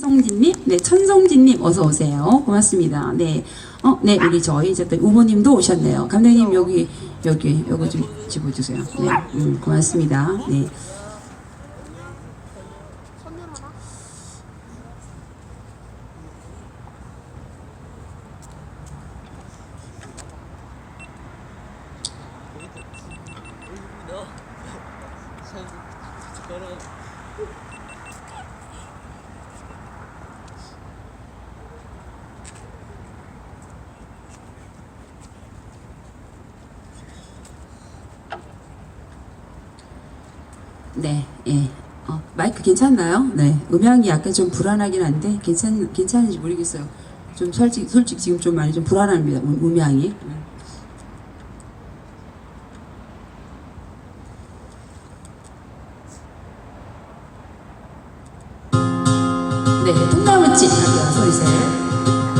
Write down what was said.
성진님, 네, 천성진님 어서 오세요. 고맙습니다. 네, 어, 네, 우리 저희 이제 또 우모님도 오셨네요. 감독님 여기 여기 요거 좀 집어주세요. 네, 음, 고맙습니다. 네. 네, 예. 어, 마이크 괜찮나요? 네. 음향이 약간 좀 불안하긴 한데 괜찮 괜찮은지 모르겠어요. 좀 솔직 솔직히 지금 좀 많이 좀 불안합니다. 음, 음향이. 네, 통나무집 할게요. 소리 셋. 봄